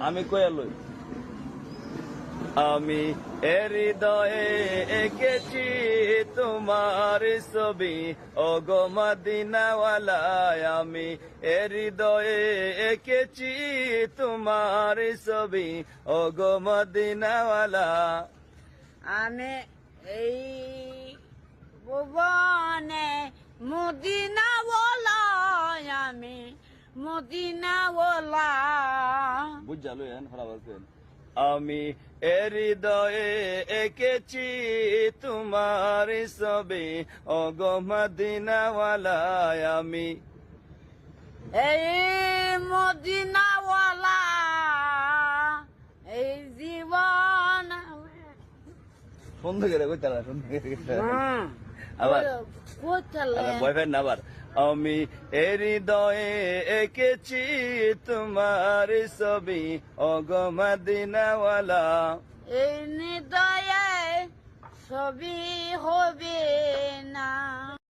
আমি কয়ে লই। আমি হৃদয়ে এঁকেছি তোমার ছবি। ওগো মদিনাওয়ালায় আমি হৃদয়ে এঁকেছি তোমার ছবি। ওগো মদিনাওয়ালা। আমি এই ভুবনে মদিনা বলা আমি মদিনা বলা বুঝালো এন হরাবার কেন আমি হৃদয়ে এঁকেছি তোমার ছবি। ওগো মদিনাওয়ালায় আমি। এই মদিনাওয়ালা এই জীবন সুন্দর করে কইতে না সুন্দর করে কইতে না। হুম। আবার বয়ফ্রেন্ড আবার? আমি হৃদয়ে এঁকেছি তোমার ছবি। ওগো মদিনাওয়ালা। এই হৃদয়ে ছবি হবে।